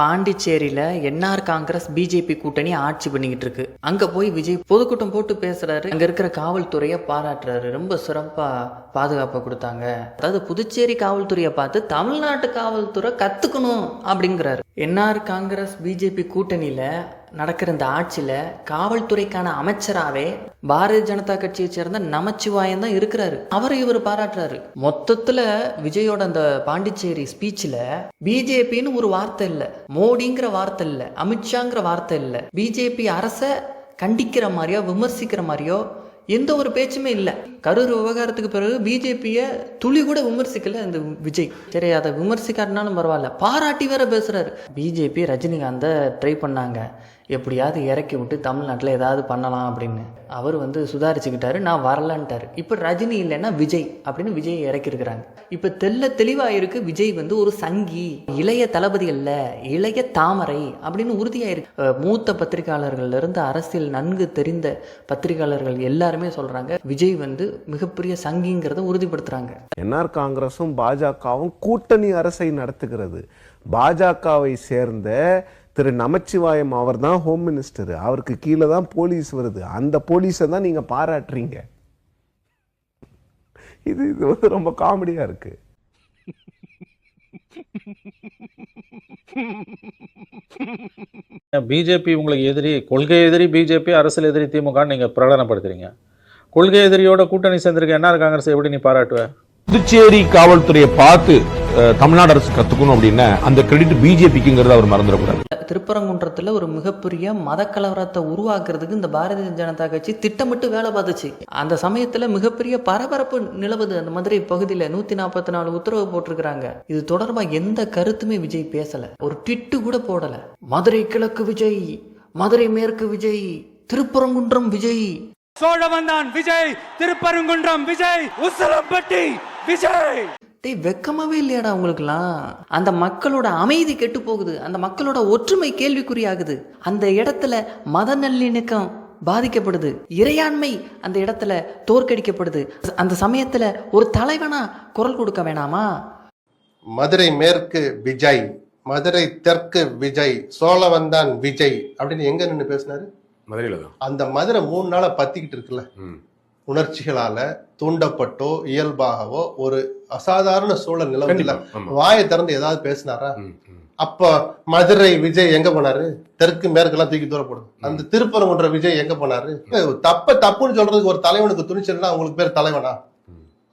பாண்டிச்சேரியில NR Congress BJP கூட்டணி ஆட்சி பண்ணிக்கிட்டு இருக்கு. அங்க போய் விஜய் பொதுக்கூட்டம் போட்டு பேசுறாரு. அங்க இருக்கிற காவல்துறையை பாராட்டுறாரு. ரொம்ப சிறப்பா பாதுகாப்பை கொடுத்தாங்க. அதாவது புதுச்சேரி காவல்துறையை பார்த்து தமிழ்நாட்டு காவல்துறை கத்துக்கணும் அப்படிங்கிறாரு. என்ஆர் காங்கிரஸ் பிஜேபி கூட்டணியில நடக்கிற இந்த ஆட்சியில் காவல்துறைக்கான அமைச்சராகவே பாரதிய ஜனதா கட்சியை சேர்ந்த நமச்சிவாயன் தான் இருக்கிறாரு. அவரை இவர் பாராட்டுறாரு. மொத்தத்தில் விஜயோட அந்த பாண்டிச்சேரி ஸ்பீச்சில் பிஜேபின்னு ஒரு வார்த்தை இல்லை. மோடிங்கிற வார்த்தை இல்லை. அமித்ஷாங்கிற வார்த்தை இல்லை. பிஜேபி அரசை கண்டிக்கிற மாதிரியோ விமர்சிக்கிற மாதிரியோ எந்த ஒரு பேச்சுமே இல்லை. கரூர் விவகாரத்துக்கு பிறகு பிஜேபியை துளி கூட விமர்சிக்கல இந்த விஜய். சரி அதை விமர்சிக்காட்டினாலும் பரவாயில்ல. பாராட்டி வேற பேசுறாரு. பிஜேபி ரஜினிகாந்தை ட்ரை பண்ணாங்க. எப்படியாவது இறக்கி விட்டு தமிழ்நாட்டில் ஏதாவது பண்ணலாம் அப்படின்னு. அவர் வந்து சுதாரிச்சுக்கிட்டாரு நான் வரலன்ட்டாரு. இப்போ ரஜினி இல்லைன்னா விஜய் அப்படின்னு விஜய் இறக்கியிருக்கிறாங்க இப்போ தெல்ல தெளிவாக இருக்கு விஜய் வந்து ஒரு சங்கி இளைய தளபதி அல்ல இளைய தாமரை அப்படின்னு உறுதியாயிருக்கு. மூத்த பத்திரிகையாளர்கள்லேருந்து அரசியல் நன்கு தெரிந்த பத்திரிகையாளர்கள் எல்லாருமே சொல்கிறாங்க விஜய் வந்து மிகப்பெரிய சங்கிங்கிறத உறுதிப்படுத்துகிறாங்க என்ஆர் காங்கிரஸும் பாஜகவும் கூட்டணி அரசை நடத்துகிறது. பாஜகவை சேர்ந்த திரு நமச்சிவாயம் அவர் தான் ஹோம் மினிஸ்டர் அவருக்கு கீழே தான் போலீஸ் வருது. அந்த போலீஸை தான் நீங்க பாராட்டுறீங்க. இது இது வந்து ரொம்ப காமெடியா இருக்கு. பிஜேபி உங்களுக்கு எதிரி கொள்கை எதிரி பிஜேபி அரசியல் எதிரி திமுக நீங்க பிரகடனப்படுத்துறீங்க. கொள்கை எதிரியோட கூட்டணி சேர்ந்திருக்க என்ஆர் காங்கிரஸ் எப்படி நீ பாராட்டுவ? புதுச்சேரி காவல்துறையை பார்த்து தமிழ்நாடு அரசு கத்துக்கணும் அப்படின்னா அந்த கிரெடிட் பிஜேபிக்குங்கிறத அவர் மறந்துடக்கூடாது. திருப்பரங்குன்றத்தில் ஒரு மிகப்பெரிய மத கலவரத்தை உருவாக்குறதுக்கு இந்த பாரதிய ஜனதா கட்சி திட்டமிட்டு வேலை பார்த்துச்சு. அந்த சமயத்தில் மிகப்பெரிய பரபரப்பு நிலவுது. அந்த மதுரை பகுதியில் நூற்றி நாற்பத்தி நாலு உத்தரவு போட்டிருக்கிறாங்க. இது தொடர்பாக எந்த கருத்துமே விஜய் பேசலை. ஒரு ட்விட்டு கூட போடலை. மதுரை கிழக்கு விஜய் மதுரை மேற்கு விஜய் திருப்பரங்குன்றம் விஜய். சோழவந்தான் விஜய் திருப்பரங்குன்றம் விஜய் உசலம்பட்டி விஜய். டேய் வெக்கமாவே இல்லையாடா உங்களுக்குலாம் அந்த மக்களோட அமைதி கெட்டு போகுது. அந்த மக்களோட ஒற்றுமை கேள்விக்குறியாகுது. அந்த இடத்துல மத நல்லிணக்கம் பாதிக்கப்படுது. இறையாண்மை அந்த இடத்துல தோற்கடிக்கப்படுது. அந்த சமயத்துல ஒரு தலைவனா குரல் கொடுக்க வேணாமா? மதுரை மேற்கு விஜய் மதுரை தெற்கு விஜய் சோழவந்தான் விஜய் அப்படின்னு எங்க நின்று பேசினாரு? மதுரையில தான். அந்த மதுரை மூணு நாளா பத்திக்கிட்டு இருக்குல்ல. ம். உணர்ச்சிகளால தூண்டப்பட்டோ இயல்பாகவோ ஒரு அசாதாரண சூழல் நிலவுல கண்டிப்பா, ஆமா. வாயை திறந்து ஏதாவது பேசினாரா. அப்ப மதுரை விஜய் எங்க போனாரு? தெற்கு மேற்கெல்லாம் தூக்கி தூர போடும் அந்த திருப்பரங்குன்ற விஜய் எங்க போனாரு? தப்ப தப்புன்னு சொல்றதுக்கு ஒரு தலைவனுக்கு துணிச்சல்னா உங்களுக்கு பேர் தலைவனா?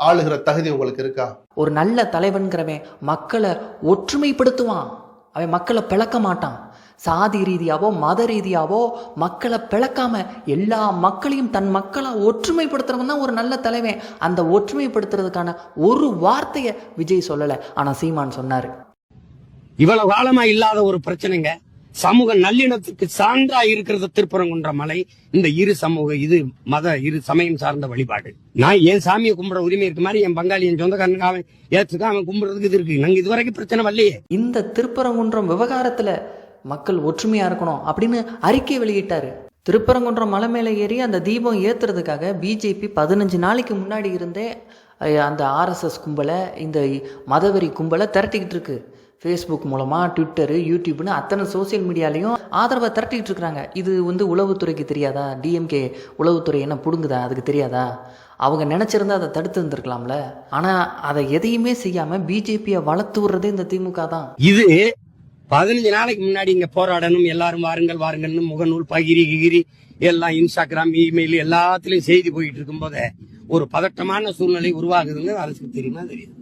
ஆளுகிற தகுதி உங்களுக்கு இருக்கா? ஒரு நல்ல தலைவன்கிறவன் மக்களை ஒற்றுமைப்படுத்துவான். அவன் மக்களை பிளக்க மாட்டான். சாதி ரீதியாவோ மத ரீதியாவோ மக்களை பிளக்காம எல்லா மக்களையும் தன் மக்களை ஒற்றுமைப்படுத்துறவன் தான் ஒரு நல்ல தலைவன். அந்த ஒற்றுமைப்படுத்துறதுக்கான ஒரு வார்த்தையை விஜய் சொல்லலை. ஆனா சீமான் சொன்னாரு. இவ்வளவு காலமா இல்லாத ஒரு பிரச்சனைங்க. சமூக நல்லிணத்துக்கு சான்றா இருக்கிறது திருப்பரங்குன்ற மலை. இந்த இரு சமூக இது மத இரு சமயம் சார்ந்த வழிபாடு. நான் என் சாமியை கும்பிடுற உரிமை இருக்கு மாதிரி என் பங்காளி என் சொந்தக்காரனுக்கு அவன் ஏத்துக்க அவன் கும்பிடுறதுக்கு இது இருக்கு. நாங்க இதுவரைக்கும் பிரச்சனை வரலையே. இந்த திருப்பரங்குன்றம் விவகாரத்துல மக்கள் ஒற்றுமையாக இருக்கணும் அப்படின்னு அறிக்கை வெளியிட்டார். திருப்பரங்குன்றம் மலை மேலே ஏறி அந்த தீபம் ஏற்றுறதுக்காக பிஜேபி பதினஞ்சு நாளைக்கு முன்னாடி இருந்தே அந்த ஆர்எஸ்எஸ் கும்பலை இந்த மதவெறி கும்பலை திரட்டிக்கிட்டு இருக்கு. ஃபேஸ்புக் மூலமாக ட்விட்டரு யூடியூப்னு அத்தனை சோஷியல் மீடியாலையும் ஆதரவை திரட்டிக்கிட்டு இருக்கிறாங்க. இது வந்து உளவுத்துறைக்கு தெரியாதா? டிஎம்கே உளவுத்துறை என்ன பிடுங்குதா? அதுக்கு தெரியாதா? அவங்க நினச்சிருந்தா அதை தடுத்து இருந்திருக்கலாம்ல. ஆனால் அதை எதையுமே செய்யாமல் பிஜேபியை வளர்த்து விடுறதே இந்த திமுக தான். இது பதினஞ்சு நாளைக்கு முன்னாடி இங்க போராடணும் எல்லாரும் வாருங்கள் வாருங்கள்னு முகநூல் பகிரி கிகிரி எல்லாம் இன்ஸ்டாகிராம் இமெயில் எல்லாத்துலயும் செய்தி போயிட்டு இருக்கும் போதே ஒரு பதட்டமான சூழ்நிலை உருவாகுதுன்னு அரசுக்கு தெரியுமா தெரியும்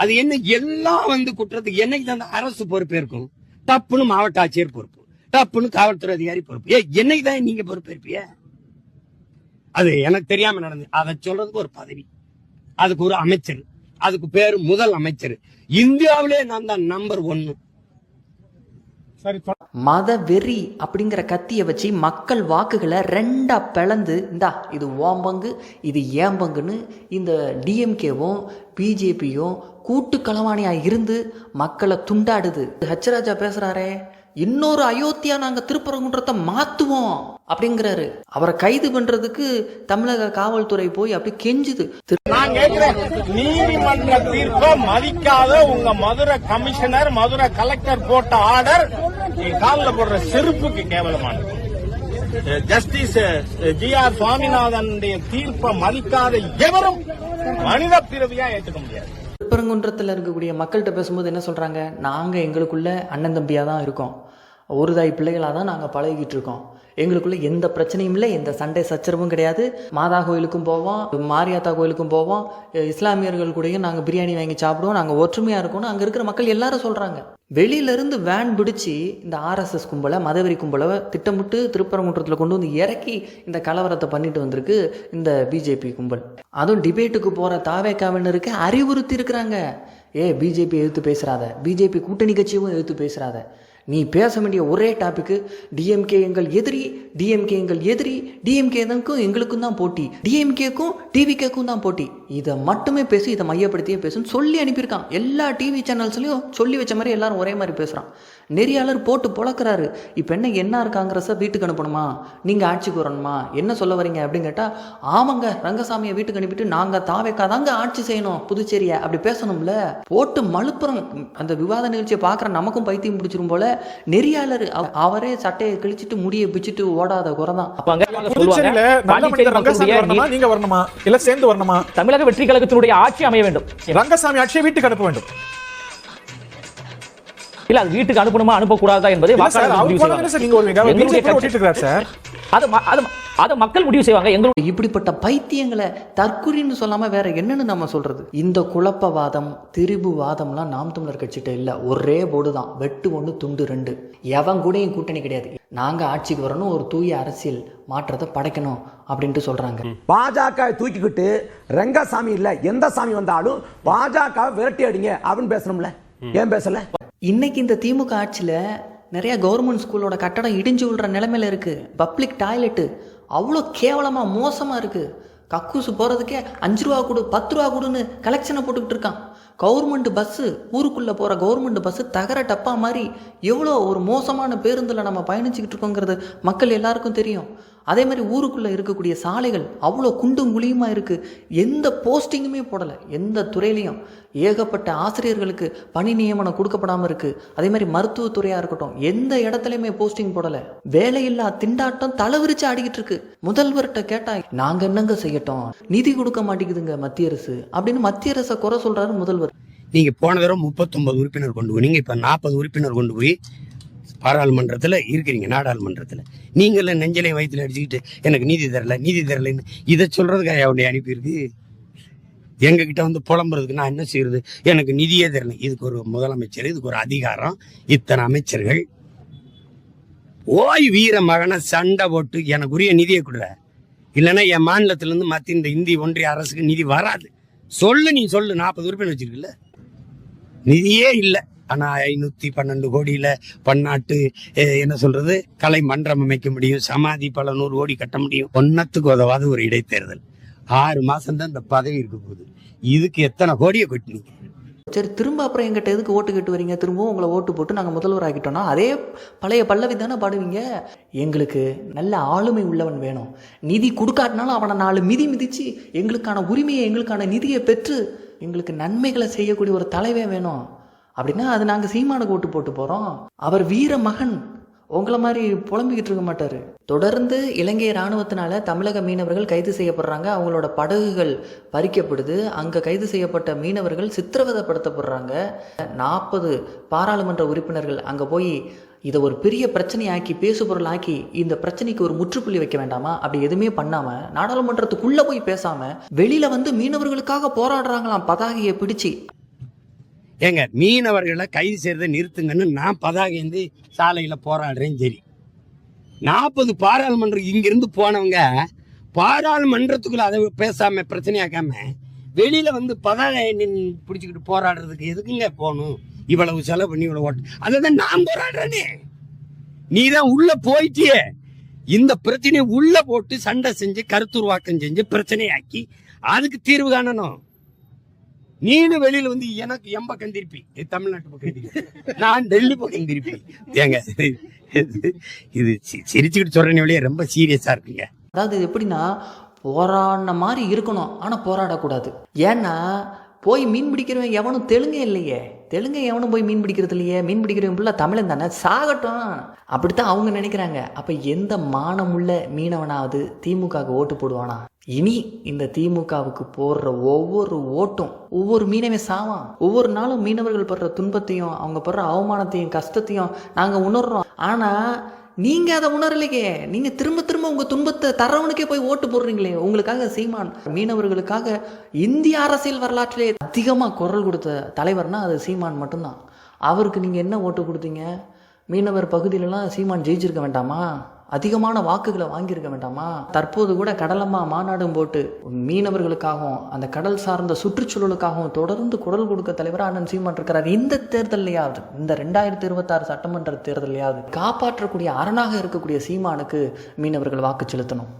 அது என்ன எல்லாம் வந்து குற்றத்துக்கு என்னைக்கு தான் அந்த அரசு பொறுப்பேற்கும் தப்புன்னு மாவட்ட ஆட்சியர் பொறுப்பு தப்புன்னு காவல்துறை அதிகாரி பொறுப்பு. ஏ என்னைக்கு தான் நீங்க பொறுப்பேற்பிய அது எனக்கு தெரியாம நடந்து அதை சொல்றதுக்கு ஒரு பதவி அதுக்கு ஒரு அமைச்சர் அதுக்கு பேரு முதல் அமைச்சர். இந்தியாவிலே நான் தான் நம்பர் ஒன்னு மத வெறி அப்படிங்கிற கத்தியை வச்சு மக்கள் வாக்குகளை ரெண்டா பிளந்து இந்தா இது ஓம் பங்கு இது ஏன் பங்குன்னு இந்த டிஎம்கேவும் பிஜேபியும் கூட்டு களவாணியா இருந்து மக்களை துண்டாடுது. ஹச்ராஜா பேசுறாரே. இன்னொரு அயோத்தியா நாங்க திருப்பரங்குன்றத்தை மாத்துவோம் அப்படிங்கிறாரு. அவரை கைது பண்றதுக்கு தமிழக காவல்துறை போய் அப்படி கெஞ்சுது. நான் கேட்கிறேன் நீதிமன்ற தீர்ப்பை மதிக்காத உங்க மதுரை கமிஷனர் மதுரை கலெக்டர் போட்ட ஆர்டர் காலில் போடுற செருப்புக்கு கேவலமானது. ஜஸ்டிஸ் ஜி ஆர் சுவாமிநாதனுடைய தீர்ப்பை மதிக்காத எவரும் மனித பிறவியா ஏற்றுக்க முடியாது. திருப்பரங்குன்றத்தில் இருக்கக்கூடிய மக்கள்கிட்ட பேசும்போது என்ன சொல்றாங்க? நாங்க எங்களுக்குள்ள அண்ணன் தம்பியா தான் இருக்கோம். ஒரு தாய் பிள்ளைகளாக தான் நாங்கள் பழகிக்கிட்டு இருக்கோம். எங்களுக்குள்ளே எந்த பிரச்சனையும் இல்லை எந்த சண்டை சச்சரவும் கிடையாது. மாதா கோயிலுக்கும் போவோம் மாரியாத்தா கோயிலுக்கும் போவோம். இஸ்லாமியர்கள் கூடயும் நாங்கள் பிரியாணி வாங்கி சாப்பிடுவோம். நாங்கள் ஒற்றுமையாக இருக்கோம்னு அங்கே இருக்கிற மக்கள் எல்லாரும் சொல்கிறாங்க வெளியிலேருந்து வேன் பிடிச்சி இந்த ஆர்எஸ்எஸ் கும்பலை மதவெறி கும்பலை திட்டமிட்டு திருப்பரங்குன்றத்தில் கொண்டு வந்து இறக்கி இந்த கலவரத்தை பண்ணிட்டு வந்திருக்கு இந்த பிஜேபி கும்பல். அதுவும் டிபேட்டுக்கு போகிற தாவேக்காவினருக்கு அறிவுறுத்தி இருக்கிறாங்க. ஏ பிஜேபி எதிர்த்து பேசுகிறாத பிஜேபி கூட்டணி கட்சியும் எதிர்த்து பேசுகிறாத நீ பேச வேண்டிய ஒரே டாபிக்கு டிஎம்கே எங்கள் எதிரி டிஎம்கே எங்கள் எதிரி டிஎம்கேக்கும் எங்களுக்கும் தான் போட்டி. டிஎம்கேக்கும் டிவிகேக்கும் தான் போட்டி. இதை மட்டுமே பேசி இதை மையப்படுத்தியே பேசுன்னு சொல்லி அனுப்பியிருக்கான். எல்லா டிவி சேனல்ஸ்லையும் சொல்லி வச்ச மாதிரி எல்லாரும் ஒரே மாதிரி பேசுகிறான் நெறியாளர் போட்டு பொழக்கிறாரு. இப்போ என்ன என்ஆர் காங்கிரஸை வீட்டுக்கு அனுப்பணுமா? நீங்கள் ஆட்சிக்கு வரணுமா? என்ன சொல்ல வரீங்க அப்படின்னு கேட்டால் ஆமாங்க ரங்கசாமியை வீட்டுக்கு அனுப்பிட்டு நாங்கள் தாவேக்கா தாங்க ஆட்சி செய்யணும் புதுச்சேரியை அப்படி பேசணும்ல. போட்டு மழுப்புறம். அந்த விவாத நிகழ்ச்சியை பார்க்குற நமக்கும் பைத்தியம் பிடிச்சிரும் போல. நெறியாளர் அவ- அவரே சட்டையை கிழிச்சிட்டு முடியை பிச்சுட்டு ஓடாத குறை தான். நீங்க வரணுமா? இல்ல சேர்ந்து வரணுமா? தமிழக வெற்றி கழகத்தினுடைய ஆட்சி அமைய வேண்டும். ரங்கசாமி ஆட்சியை வீட்டுக்கு அனுப்ப வேண்டும். இல்ல அது வீட்டுக்கு அனுப்பணுமா அனுப்பக்கூடாதா என்பதை அவர் முடிவு செய்வாங்க. அது மக்கள் முடிவு செய்வாங்க. எங்களுடைய இப்படிப்பட்ட பைத்தியங்களை தற்குறின்னு சொல்லாம வேற என்னன்னு நம்ம சொல்றது? இந்த குழப்பவாதம் திரிபுவாதம்லாம் நாம் தமிழர் கட்சிகிட்ட இல்ல. ஒரே போர்டு தான் வெட்டு ஒன்று துண்டு ரெண்டு. எவன் கூடயும் கூட்டணி கிடையாது. நாங்க ஆட்சிக்கு வரணும் ஒரு தூய அரசியல் மாற்றத்தை படைக்கணும் அப்படின்ட்டு சொல்றாங்க. பாஜக தூக்கிக்கிட்டு ரங்கசாமி இல்ல. எந்த சாமி வந்தாலும் பாஜக விரட்டி அடிங்க அப்படின்னு பேசணும்ல? ஏன் பேசல? இன்னைக்கு இந்த திமுக ஆட்சியில் நிறைய கவர்மெண்ட் ஸ்கூலோட கட்டடம் இடிஞ்சு விழுற நிலைமையில இருக்கு. பப்ளிக் டாய்லெட்டு அவ்வளோ கேவலமாக மோசமாக இருக்குது கக்கூசு போகிறதுக்கே அஞ்சு ரூபா கொடு பத்து ரூபா கொடுன்னு கலெக்ஷனை போட்டுக்கிட்டு இருக்கான். கவர்மெண்ட் பஸ்ஸு ஊருக்குள்ளே போகிற கவர்மெண்ட் பஸ்ஸு தகர டப்பா மாதிரி எவ்வளோ ஒரு மோசமான பேருந்தில் நம்ம பயணிச்சுக்கிட்டு இருக்கோங்கிறது மக்கள் எல்லாருக்கும் தெரியும். அதே மாதிரி ஊருக்குள்ளே இருக்கக்கூடிய சாலைகள் அவ்வளோ குண்டும் குழியுமாக இருக்குது எந்த போஸ்டிங்குமே போடலை. எந்த துறையிலையும். ஏகப்பட்ட ஆசிரியர்களுக்கு பணி நியமனம் கொடுக்கப்படாமல் இருக்குது அதே மாதிரி மருத்துவத்துறையாக இருக்கட்டும் எந்த இடத்துலையுமே போஸ்டிங் போடலை. வேலையில்லா திண்டாட்டம் தலைவிரிச்சு ஆடிக்கிட்டு இருக்கு. முதல்வர்கிட்ட கேட்டால் நாங்கள் என்னங்க செய்யட்டோம்? நிதி கொடுக்க மாட்டேங்குதுங்க மத்திய அரசு. அப்படின்னு மத்திய அரசை குறை சொல்றாரு முதல்வர். நீங்க போன தடவை முப்பத்தொன்பது உறுப்பினர் கொண்டு போய் நீங்கள் இப்போ நாற்பது உறுப்பினர் கொண்டு போய் பாராளுமன்றத்தில் இருக்கிறீங்க நாடாளுமன்றத்தில். நீங்களும் நெஞ்சலை வயிற்றுல அடிச்சுக்கிட்டு எனக்கு நீதி தரல நீதி தரலைன்னு இதை சொல்கிறதுக்காக அவனை அனுப்பியிருக்கு? எங்ககிட்ட வந்து புலம்புறதுக்கு நான் என்ன செய்யறது? எனக்கு நிதியே தெரியல இதுக்கு ஒரு முதலமைச்சர் இதுக்கு ஒரு அதிகாரம். இத்தனை அமைச்சர்கள். ஓய் வீர மகனை சண்டை போட்டு எனக்கு உரிய நிதியை கொடுற. இல்லைன்னா என் மாநிலத்திலேருந்து மத்திய இந்த இந்திய ஒன்றிய அரசுக்கு நிதி வராது. சொல்லு நீ சொல்லு. நாற்பது உறுப்பினர் வச்சிருக்குல்ல. நிதியே இல்லை. ஆனா ஐநூத்தி பன்னெண்டு கோடியில பன்னாட்டு என்ன சொல்றது கலை மன்றம் அமைக்க முடியும் சமாதி பல நூறு கோடி கட்ட முடியும். ஒன்னத்துக்கு உதவாத ஒரு இடைத்தேர்தல். ஆறு மாசம் தான் இந்த பதவி இருக்க போகுது. இதுக்கு எத்தனை கோடியை கொட்டினீங்க? சரி திரும்ப அப்புறம் எங்கிட்ட எதுக்கு ஓட்டு கேட்டு வரீங்க? திரும்பவும் உங்களை ஓட்டு போட்டு நாங்கள் முதல்வர் ஆகிட்டோம்னா அதே பழைய பல்லவி தானே பாடுவீங்க? எங்களுக்கு நல்ல ஆளுமை உள்ளவன் வேணும். நிதி கொடுக்காட்டினாலும் அவனை நாலு மிதி மிதிச்சு எங்களுக்கான உரிமையை எங்களுக்கான நிதியை பெற்று எங்களுக்கு நன்மைகளை செய்யக்கூடிய ஒரு தலைவன் வேணும். அப்படின்னா அது நாங்கள் சீமானுக்கு ஓட்டு போட்டு போகிறோம் அவர் வீர மகன். உங்களை மாதிரி புலம்பிக்கிட்டு இருக்க மாட்டார். தொடர்ந்து இலங்கை இராணுவத்தினால தமிழக மீனவர்கள் கைது செய்யப்படுறாங்க. அவங்களோட படகுகள் பறிக்கப்படுது. அங்கே கைது செய்யப்பட்ட மீனவர்கள் சித்திரவதைப்படுத்தப்படுறாங்க. நாற்பது பாராளுமன்ற உறுப்பினர்கள் அங்கே போய் இதை ஒரு பெரிய பிரச்சனையாக்கி பேசுபொருள் ஆக்கி இந்த பிரச்சனைக்கு ஒரு முற்றுப்புள்ளி வைக்க வேண்டாமா? அப்படி எதுவுமே பண்ணாம நாடாளுமன்றத்துக்குள்ள போய் பேசாம வெளியில வந்து மீனவர்களுக்காக போராடுறாங்களாம். பதாகையை பிடிச்சு. ஏங்க மீனவர்களை கைது செய்யறதை நிறுத்துங்கன்னு நான் பதாகேந்தி சாலையில் போராடுறேன் சரி. நாற்பது பாராளுமன்றம் இங்கிருந்து போனவங்க பாராளுமன்றத்துக்குள்ள அதை பேசாம பிரச்சனையாக்காம வெளியில வந்து பதாகை பிடிச்சிக்கிட்டு போராடுறதுக்கு எதுக்குங்க போகணும்? இவ்வளவு செலவு பண்ணி இவ்வளவு ஓட்டு. அதை தான் நான் போராடுறேனே. நீ தான் உள்ள போயிட்டியே. இந்த பிரச்சனையை உள்ள போட்டு சண்டை செஞ்சு கருத்துருவாக்கம் செஞ்சு பிரச்சனையாக்கி அதுக்கு தீர்வு காணணும். நீனு வெளியில வந்து எனக்கு எம்ப கந்திருப்பி தமிழ்நாட்டு பக்கம் நான் டெல்லி பக்கம் திருப்பி. ஏங்க இது- சிரிச்சுக்கிட்டு சொல்றேன் வழியே ரொம்ப சீரியஸா இருக்குங்க. அதாவது இது எப்படின்னா போராடின மாதிரி இருக்கணும். ஆனால் போராடக்கூடாது. ஏன்னா போய் மீன் பிடிக்கிறவன் எவனும் தெலுங்கே இல்லையே. தெலுங்கு எவனும் போய் மீன் பிடிக்கிறது இல்லையே. மீன் பிடிக்கிறவன் ஃபுல்லாக தமிழன் தானே. சாகட்டும். அப்படித்தான் அவங்க நினைக்கிறாங்க. அப்போ எந்த மானமுள்ள மீனவனாவது திமுகவுக்கு ஓட்டு போடுவானா? இனி இந்த திமுகவுக்கு போடுற ஒவ்வொரு ஓட்டும் ஒவ்வொரு மீனவே சாவான் ஒவ்வொரு நாளும் மீனவர்கள் படுற துன்பத்தையும் அவங்க படுற அவமானத்தையும் கஷ்டத்தையும் நாங்கள் உணர்றோம். ஆனால் நீங்கள் அதை உணரலையே. நீங்கள் திரும்ப திரும்ப உங்கள் துன்பத்தை தரவனுக்கே போய் ஓட்டு போடுறீங்களே. உங்களுக்காக சீமான் மீனவர்களுக்காக இந்திய அரசியல் வரலாற்றிலே அதிகமாக குரல் கொடுத்த தலைவர்னா அது சீமான் மட்டும்தான். அவருக்கு நீங்கள் என்ன ஓட்டு கொடுத்தீங்க? மீனவர் பகுதியிலலாம் சீமான் ஜெயிச்சிருக்க வேண்டாமா? அதிகமான வாக்குகளை வாங்கியிருக்க வேண்டாமா? தற்போது கூட கடலம்மா மாநாடும் போட்டு மீனவர்களுக்காகவும் அந்த கடல் சார்ந்த சுற்றுச்சூழலுக்காகவும் தொடர்ந்து குரல் கொடுக்க தலைவராக அண்ணன் சீமான் இருக்கிறார். இந்த தேர்தலையாவது இந்த ரெண்டாயிரத்தி இருபத்தாறு சட்டமன்ற தேர்தலையாவது காப்பாற்றக்கூடிய அரணாக இருக்கக்கூடிய சீமானுக்கு மீனவர்கள் வாக்கு செலுத்தணும்.